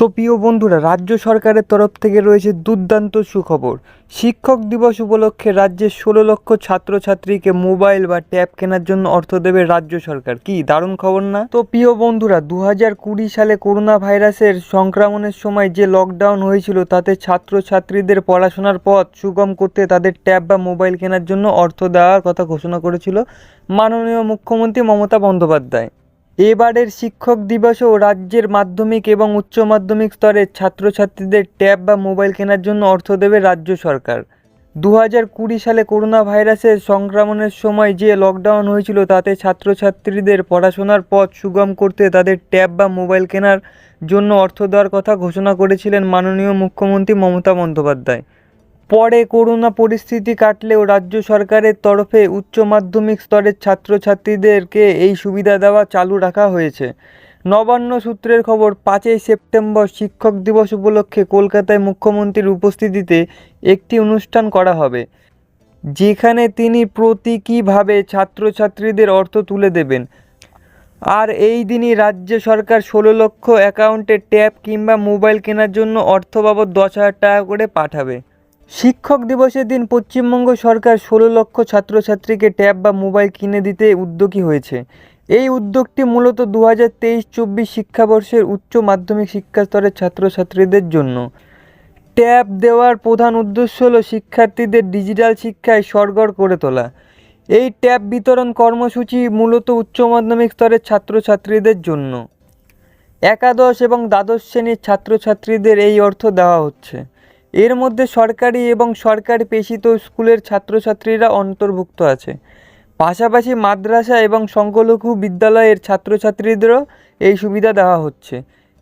তো প্রিয় বন্ধুরা, রাজ্য সরকারের তরফ থেকে রয়েছে দুর্দান্ত সুখবর। শিক্ষক দিবস উপলক্ষে রাজ্যের ষোলো লক্ষ ছাত্রছাত্রীকে মোবাইল বা ট্যাব কেনার জন্য অর্থ দেবে রাজ্য সরকার। কি, দারুণ খবর না? তো প্রিয় বন্ধুরা দু কুড়ি সালে করোনা ভাইরাসের সংক্রমণের সময় যে লকডাউন হয়েছিল, তাতে ছাত্রছাত্রীদের পড়াশোনার পথ সুগম করতে তাদের ট্যাব বা মোবাইল কেনার জন্য অর্থ দেওয়ার কথা ঘোষণা করেছিল মাননীয় মুখ্যমন্ত্রী মমতা বন্দ্যোপাধ্যায়। এবারের শিক্ষক দিবসেও রাজ্যের মাধ্যমিক এবং উচ্চ মাধ্যমিক স্তরের ছাত্রছাত্রীদের ট্যাব বা মোবাইল কেনার জন্য অর্থ দেবে রাজ্য সরকার। দু হাজার কুড়ি সালে করোনা ভাইরাসের সংক্রমণের সময় যে লকডাউন হয়েছিল, তাতে ছাত্রছাত্রীদের পড়াশোনার পথ সুগম করতে তাদের ট্যাব বা মোবাইল কেনার জন্য অর্থ দেওয়ার কথা ঘোষণা করেছিলেন মাননীয় মুখ্যমন্ত্রী মমতা বন্দ্যোপাধ্যায়। পরে করোনা পরিস্থিতি কাটলেও রাজ্য সরকারের তরফে উচ্চ মাধ্যমিক স্তরের ছাত্রছাত্রীদেরকে এই সুবিধা দেওয়া চালু রাখা হয়েছে। নবান্ন সূত্রের খবর, পাঁচই সেপ্টেম্বর শিক্ষক দিবস উপলক্ষে কলকাতায় মুখ্যমন্ত্রীর উপস্থিতিতে একটি অনুষ্ঠান করা হবে, যেখানে তিনি প্রতীকীভাবে ছাত্রছাত্রীদের অর্থ তুলে দেবেন। আর এই দিনই রাজ্য সরকার ষোলো লক্ষ অ্যাকাউন্টে ট্যাব কিংবা মোবাইল কেনার জন্য অর্থ বাবদ দশ হাজার টাকা করে পাঠাবে। শিক্ষক দিবসের দিন পশ্চিমবঙ্গ সরকার ষোলো লক্ষ ছাত্রছাত্রীকে ট্যাব বা মোবাইল কিনে দিতে উদ্যোগী হয়েছে। এই উদ্যোগটি মূলত দু হাজার তেইশ চব্বিশ শিক্ষাবর্ষের উচ্চ মাধ্যমিক শিক্ষা স্তরের ছাত্রছাত্রীদের জন্য। ট্যাব দেওয়ার প্রধান উদ্দেশ্য হল শিক্ষার্থীদের ডিজিটাল শিক্ষায় সরগর করে তোলা। এই ট্যাব বিতরণ কর্মসূচি মূলত উচ্চ মাধ্যমিক স্তরের ছাত্রছাত্রীদের জন্য। একাদশ এবং দ্বাদশ শ্রেণির ছাত্রছাত্রীদের এই অর্থ দেওয়া হচ্ছে। এর মধ্যে সরকারি এবং সরকার পেশিত স্কুলের ছাত্রছাত্রীরা অন্তর্ভুক্ত আছে। পাশাপাশি মাদ্রাসা এবং সংখ্যালঘু বিদ্যালয়ের ছাত্রছাত্রীদেরও এই সুবিধা দেওয়া হচ্ছে।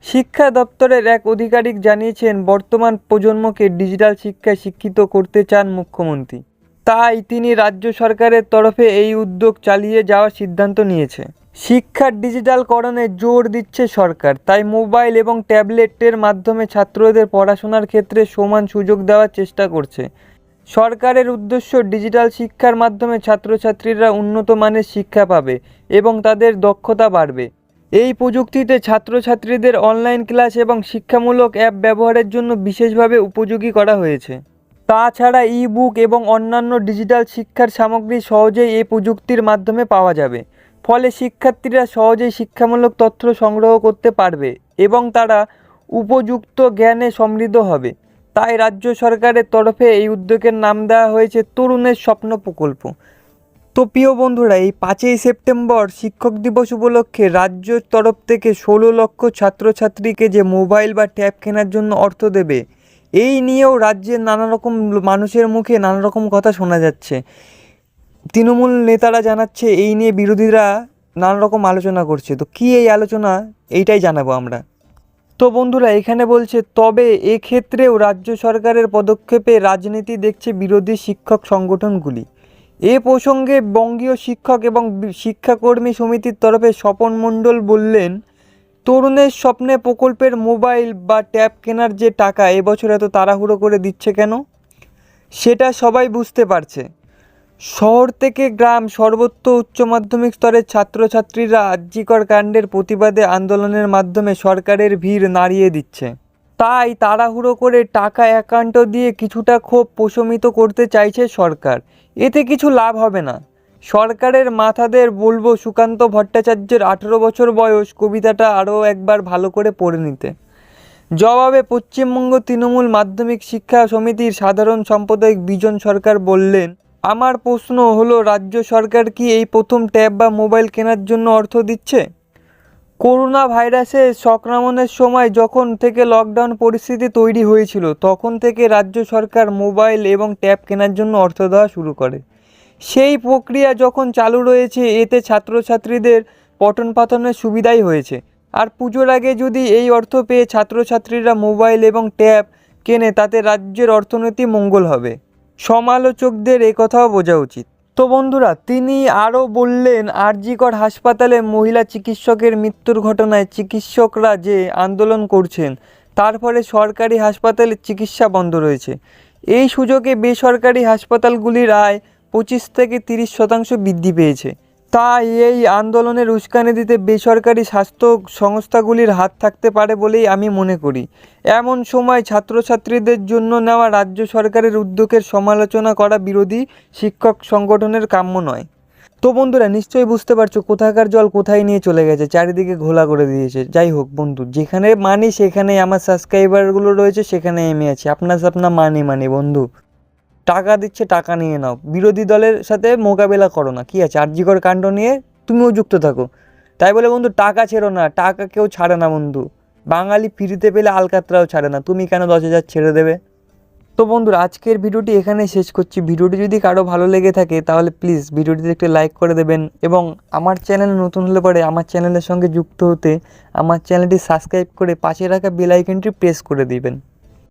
শিক্ষা দপ্তরের এক আধিকারিক জানিয়েছেন, বর্তমান প্রজন্মকে ডিজিটাল শিক্ষায় শিক্ষিত করতে চান মুখ্যমন্ত্রী। তাই তিনি রাজ্য সরকারের তরফে এই উদ্যোগ চালিয়ে যাওয়ার সিদ্ধান্ত নিয়েছে। শিক্ষার ডিজিটালকরণে জোর দিচ্ছে সরকার, তাই মোবাইল এবং ট্যাবলেটের মাধ্যমে ছাত্রদের পড়াশোনার ক্ষেত্রে সমান সুযোগ দেওয়ার চেষ্টা করছে। সরকারের উদ্দেশ্য ডিজিটাল শিক্ষার মাধ্যমে ছাত্রছাত্রীরা উন্নত মানের শিক্ষা পাবে এবং তাদের দক্ষতা বাড়বে। এই প্রযুক্তিতে ছাত্রছাত্রীদের অনলাইন ক্লাস এবং শিক্ষামূলক অ্যাপ ব্যবহারের জন্য বিশেষভাবে উপযোগী করা হয়েছে। তাছাড়া ই বুক এবং অন্যান্য ডিজিটাল শিক্ষার সামগ্রী সহজেই এই প্রযুক্তির মাধ্যমে পাওয়া যাবে। ফলে শিক্ষার্থীরা সহজেই শিক্ষামূলক তথ্য সংগ্রহ করতে পারবে এবং তারা উপযুক্ত জ্ঞানে সমৃদ্ধ হবে। তাই রাজ্য সরকারের তরফে এই উদ্যোগের নাম দেওয়া হয়েছে তরুণের স্বপ্ন প্রকল্প। তো প্রিয় বন্ধুরা, এই পাঁচই সেপ্টেম্বর শিক্ষক দিবস উপলক্ষে রাজ্যর তরফ থেকে ষোলো লক্ষ ছাত্রছাত্রীকে যে মোবাইল বা ট্যাব কেনার জন্য অর্থ দেবে এই নিয়েও রাজ্যের নানা রকম মানুষের মুখে নানা রকম কথা শোনা যাচ্ছে। তৃণমূল নেতারা জানাচ্ছে, এই নিয়ে বিরোধীরা নানা রকম আলোচনা করছে। তো কী এই আলোচনা? এইটাই জানাব আমরা। তো বন্ধুরা, এখানে বলছে, তবে এক্ষেত্রেও রাজ্য সরকারের পদক্ষেপে রাজনীতি দেখছে বিরোধী শিক্ষক সংগঠনগুলি। এ প্রসঙ্গে বঙ্গীয় শিক্ষক এবং শিক্ষাকর্মী সমিতির তরফে স্বপন মণ্ডল বললেন তরুণের স্বপ্নে প্রকল্পের মোবাইল বা ট্যাব কেনার যে টাকা এবছর এত তাড়াহুড়ো করে দিচ্ছে কেন? সেটা সবাই বুঝতে পারছে। শহর থেকে গ্রাম সর্বত্র উচ্চ মাধ্যমিক স্তরের ছাত্রছাত্রীরা আর্যিকর কাণ্ডের প্রতিবাদে আন্দোলনের মাধ্যমে সরকারের ভিড় নাড়িয়ে দিচ্ছে। তাই তাড়াহুড়ো করে টাকা একান্ত দিয়ে কিছুটা ক্ষোভ প্রশমিত করতে চাইছে সরকার। এতে কিছু লাভ হবে না। সরকারের মাথাদের বলব সুকান্ত ভট্টাচার্যের আঠেরো বছর বয়স কবিতাটা আরও একবার ভালো করে পড়ে নিতে। জবাবে পশ্চিমবঙ্গ তৃণমূল মাধ্যমিক শিক্ষা সমিতির সাধারণ সম্পাদক বিজন সরকার বললেন, আমার প্রশ্ন হলো, রাজ্য সরকার কি এই প্রথম ট্যাব বা মোবাইল কেনার জন্য অর্থ দিচ্ছে? করোনা ভাইরাসের সংক্রমণের সময় যখন থেকে লকডাউন পরিস্থিতি তৈরি হয়েছিল, তখন থেকে রাজ্য সরকার মোবাইল এবং ট্যাব কেনার জন্য অর্থ দেওয়া শুরু করে। সেই প্রক্রিয়া যখন চালু রয়েছে, এতে ছাত্রছাত্রীদের পঠন পাঠনের সুবিধাই হয়েছে। আর পুজোর আগে যদি এই অর্থ পেয়ে ছাত্রছাত্রীরা মোবাইল এবং ট্যাব কেনে, তাতে রাজ্যের অর্থনীতি মঙ্গল হবে। সমালোচকদের কথাও বোঝা উচিত। তো বন্ধুরা, তিনি আরও বললেন, আরজিকর হাসপাতালে মহিলা চিকিৎসকের মৃত্যুর ঘটনায় চিকিৎসকরা যে আন্দোলন করছেন, তার ফলে সরকারি হাসপাতালে চিকিৎসা বন্ধ রয়েছে। এই সুযোগে বেসরকারি হাসপাতালগুলির আয় পঁচিশ থেকে তিরিশ শতাংশ বৃদ্ধি পেয়েছে। তাই এই আন্দোলনের উস্কানি দিতে বেসরকারি স্বাস্থ্য সংস্থাগুলির হাত থাকতে পারে বলেই আমি মনে করি। এমন সময় ছাত্রছাত্রীদের জন্য নেওয়া রাজ্য সরকারের উদ্যোগের সমালোচনা করা বিরোধী শিক্ষক সংগঠনের কাম্য নয়। তো বন্ধুরা, নিশ্চয়ই বুঝতে পারছ কোথাকার জল কোথায় নিয়ে চলে গেছে, চারিদিকে ঘোলা করে দিয়েছে। যাই হোক বন্ধু, যেখানে মানি সেখানে আমার সাবস্ক্রাইবারগুলো রয়েছে সেখানে আমি আছি। আপনার আপনার মানি মানি বন্ধু। টাকা দিচ্ছে, টাকা নিয়ে নাও। বিরোধী দলের সাথে মোকাবেলা করো না। কী আছে? আর্যিকর কাণ্ড নিয়ে তুমিও যুক্ত থাকো। তাই বলে, বন্ধু, টাকা ছেড়ো না। টাকা কেউ ছাড়ে না, বন্ধু। বাঙালি ফিরিতে পেলে আলকাতরাও ছাড়ে না। তুমি কেন দশ হাজার ছেড়ে দেবে? তো বন্ধুরা, আজকের ভিডিওটি এখানে শেষ করছি। ভিডিওটি যদি কারও ভালো লেগে থাকে, তাহলে প্লিজ ভিডিওটিতে একটি লাইক করে দেবেন এবং আমার চ্যানেল নতুন হলে পরে আমার চ্যানেলের সঙ্গে যুক্ত হতে আমার চ্যানেলটি সাবস্ক্রাইব করে পাশে রাখা বেল আইকনটি প্রেস করে দিবেন।